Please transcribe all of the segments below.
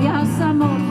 moja samotność.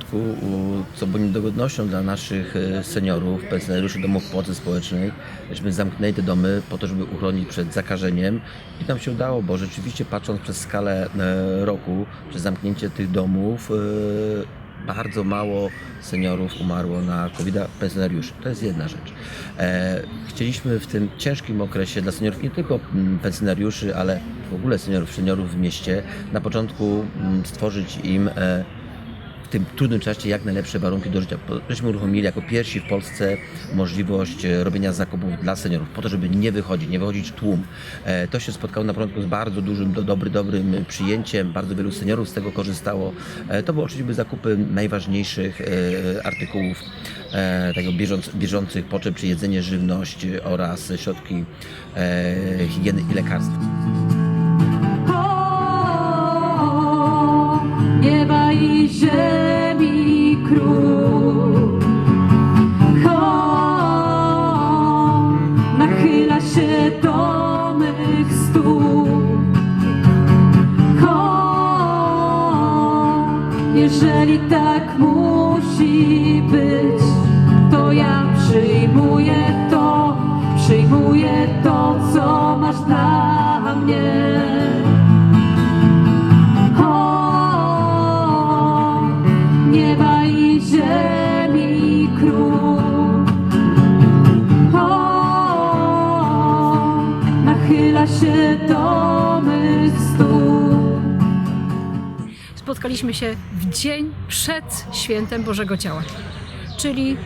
Początku, co było niedogodnością dla naszych e, seniorów, pensjonariuszy domów pomocy społecznej, żeśmy zamknęli te domy po to, żeby uchronić przed zakażeniem i nam się udało, bo rzeczywiście patrząc przez skalę e, roku, przez zamknięcie tych domów, e, bardzo mało seniorów umarło na covid pensjonariuszy. To jest jedna rzecz. Chcieliśmy w tym ciężkim okresie dla seniorów, nie tylko mm, pensjonariuszy, ale w ogóle seniorów, seniorów w mieście, na początku mm, stworzyć im tym trudnym czasie jak najlepsze warunki do życia. Żeśmy uruchomili jako pierwsi w Polsce możliwość e, robienia zakupów dla seniorów, po to, żeby nie wychodzić, nie wychodzić tłum. E, To się spotkało na początku z bardzo dużym, do, dobry, dobrym przyjęciem, bardzo wielu seniorów z tego korzystało. E, To były oczywiście zakupy najważniejszych artykułów tego bieżąc, bieżących potrzeb, czy jedzenie, żywność oraz środki higieny i lekarstwa. O, nieba i ziemi król. O, nachyla się do mych stóp. O, jeżeli tak musi być, to ja przyjmuję spotkaliśmy się w dzień przed świętem Bożego Ciała, czyli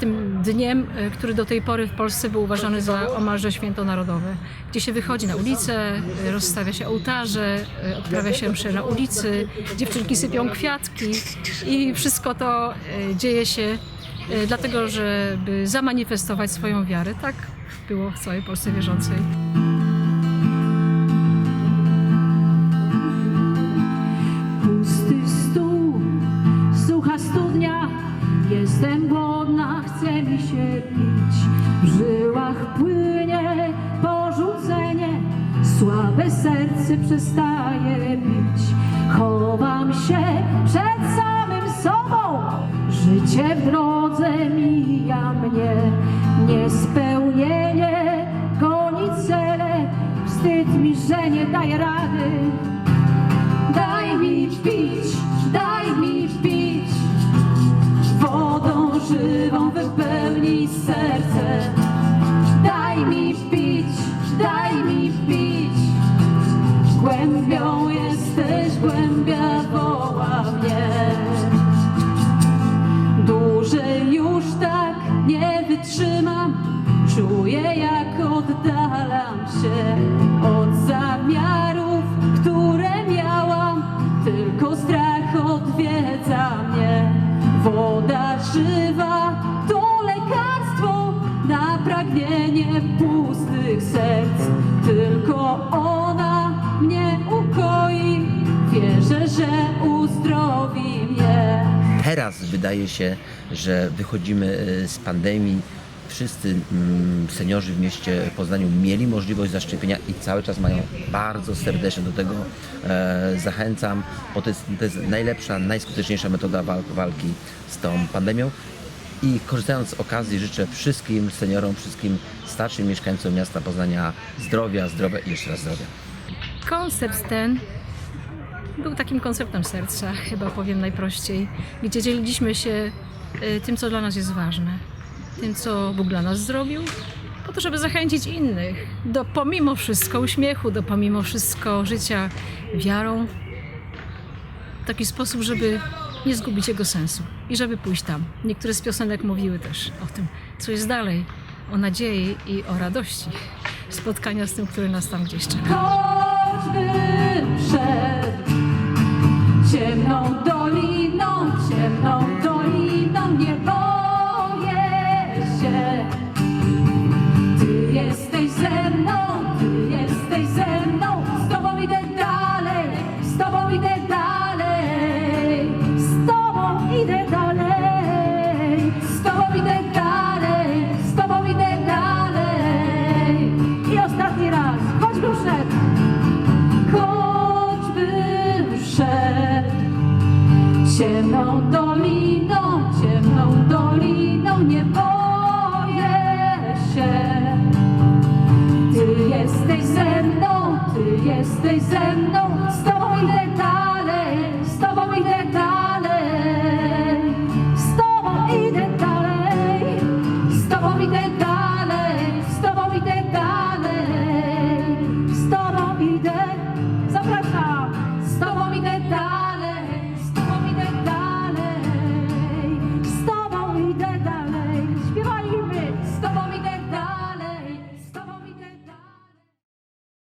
tym dniem, e, który do tej pory w Polsce był uważany za omarze święto narodowe, gdzie się wychodzi na ulicę, e, rozstawia się ołtarze, e, odprawia się msze na ulicy, dziewczynki sypią kwiatki i wszystko to dzieje się dlatego, żeby zamanifestować swoją wiarę. Tak było w całej Polsce wierzącej. Słabe serce przestaje bić. Chowam się przed samym sobą, życie w drodze mija mnie. Niespełnienie goni cele, wstyd mi, że nie daję rady. Daj mi pić, daj mi pić Wodą żywą wypełnij serce nie wytrzymam Czuję jak oddalam się od zamiarów, które miałam. Tylko strach odwiedza mnie. Woda żywa to lekarstwo na pragnienie pustych serc. Tylko ona mnie ukoi. Wierzę, że uzdrowi Teraz wydaje się, że wychodzimy e, z pandemii. Wszyscy mm, seniorzy w mieście Poznaniu mieli możliwość zaszczepienia i cały czas mają bardzo serdecznie do tego e, zachęcam, bo to jest, to jest najlepsza, najskuteczniejsza metoda wal- walki z tą pandemią. I korzystając z okazji życzę wszystkim seniorom, wszystkim starszym mieszkańcom miasta Poznania zdrowia, zdrowia i jeszcze raz zdrowia. Koncept ten był takim konceptem serca, chyba powiem najprościej, gdzie dzieliliśmy się y, tym, co dla nas jest ważne, tym, co Bóg dla nas zrobił, po to, żeby zachęcić innych do pomimo wszystko uśmiechu, do pomimo wszystko życia wiarą, w taki sposób, żeby nie zgubić jego sensu i żeby pójść tam. Niektóre z piosenek mówiły też o tym, co jest dalej, o nadziei i o radości spotkania z tym, który nas tam gdzieś czeka. choćbym szedł ciemną doliną, ciemną Ciemną doliną, ciemną doliną nie boję się. Ty jesteś ze mną, ty jesteś ze mną, stąd idę dalej